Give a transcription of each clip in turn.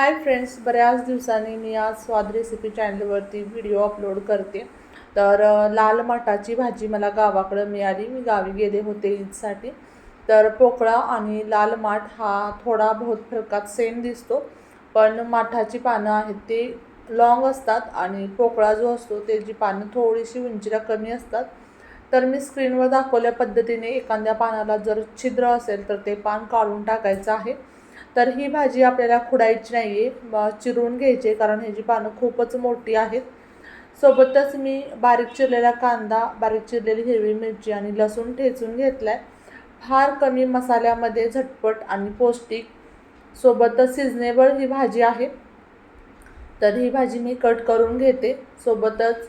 Hi friends बऱ्याच दिवसांनी मी आज स्वाद रेसिपी चॅनलवरती व्हिडिओ अपलोड करते. तर लाल मठाची भाजी मला गावाकडं मिळाली. मी गावी गेले होते ईदसाठी. तर पोकळा आणि लाल माठ हा थोडा बहुत फरकात सेम दिसतो. पण माठाची पानं आहेत ते लॉंग असतात आणि पोकळा जो असतो त्याची पानं थोडीशी उंचीला कमी असतात. तर मी स्क्रीनवर दाखवल्या पद्धतीने एखाद्या पानाला जर छिद्र असेल तर ते पान काढून टाकायचं आहे. तर ही भाजी आपल्याला खुडायची नाही आहे. चिरून घ्यायची आहे कारण ह्याची पानं खूपच मोठी आहेत. सोबतच मी बारीक चिरलेला कांदा बारीक चिरलेली हिरवी मिरची आणि लसूण ठेचून घेतला आहे फार कमी मसाल्यामध्ये झटपट आणि पौष्टिक सोबतच सिजनेबल ही भाजी आहे. तर ही भाजी मी कट करून घेते. सोबतच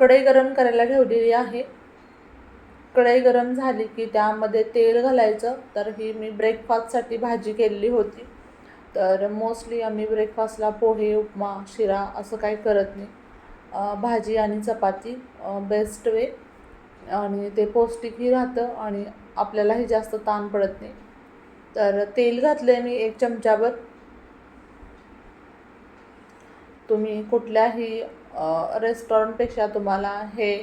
कढई गरम करायला ठेवलेली आहे. कढई गरम झाली की त्यामध्ये तेल घालायचं. तर ही मी ब्रेकफास्टसाठी भाजी केलेली होती. तर मोस्टली आम्ही ब्रेकफास्टला पोहे उपमा शिरा असं काही करत नाही. भाजी आणि चपाती बेस्ट वे आणि ते पौष्टिकही राहतं आणि आपल्यालाही जास्त ताण पडत नाही. तर तेल घातलं आहे मी एक चमचाभर. तुम्ही कुठल्याही रेस्टॉरंटपेक्षा तुम्हाला हे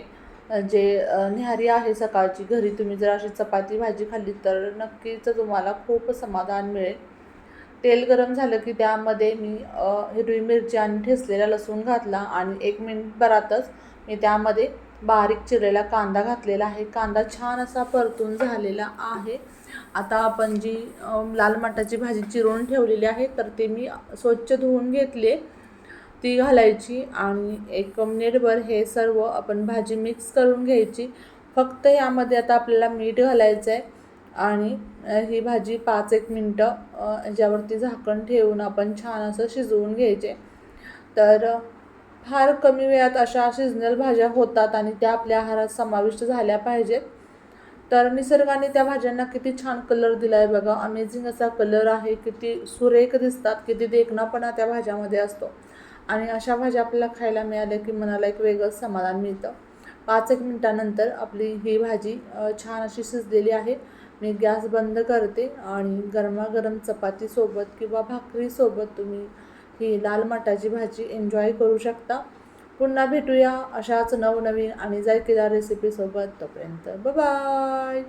जे न्याहारी आहे सकाळची घरी तुम्ही जर अशी चपाती भाजी खाल्ली तर नक्कीच तुम्हाला खूप समाधान मिळेल. तेल गरम झालं की त्यामध्ये मी हिरवी मिरची आणि ठेसलेला लसूण घातला आणि एक मिनिटभरातच मी त्यामध्ये बारीक चिरलेला कांदा घातलेला आहे. कांदा छान असा परतून झालेला आहे. आता आपण जी लाल मटाची भाजी चिरून ठेवलेली आहे तर ते मी स्वच्छ धुवून घेतले ती घालायची आणि एक मिनिटभर हे सर्व आपण भाजी मिक्स करून घ्यायची. फक्त यामध्ये आता आपल्याला मीठ घालायचं आहे आणि ही भाजी पाच एक मिनटं अ, याच्यावरती झाकण ठेवून आपण छान असं शिजवून घ्यायचे. तर फार कमी वेळात अशा सिजनल भाज्या होतात आणि त्या आपल्या आहारात समाविष्ट झाल्या पाहिजेत. तर निसर्गाने त्या भाज्यांना किती छान कलर दिला आहे बघा. अमेझिंग असा कलर आहे. किती सुरेख दिसतात. किती देखणापणा त्या भाज्यामध्ये असतो. आणि अशा भाज्या आपल्याला खायला मिळाल्या की मनाला एक वेगळंच समाधान मिळतं. पाच एक मिनटानंतर आपली ही भाजी छान अशी शिजलेली आहे. मी गॅस बंद करते आणि गरमागरम चपातीसोबत किंवा भाकरीसोबत तुम्ही ही लाल मटाची भाजी एन्जॉय करू शकता. पुन्हा भेटूया अशाच नवनवीन आणि जायकेदार रेसिपीसोबत तोपर्यंत बाय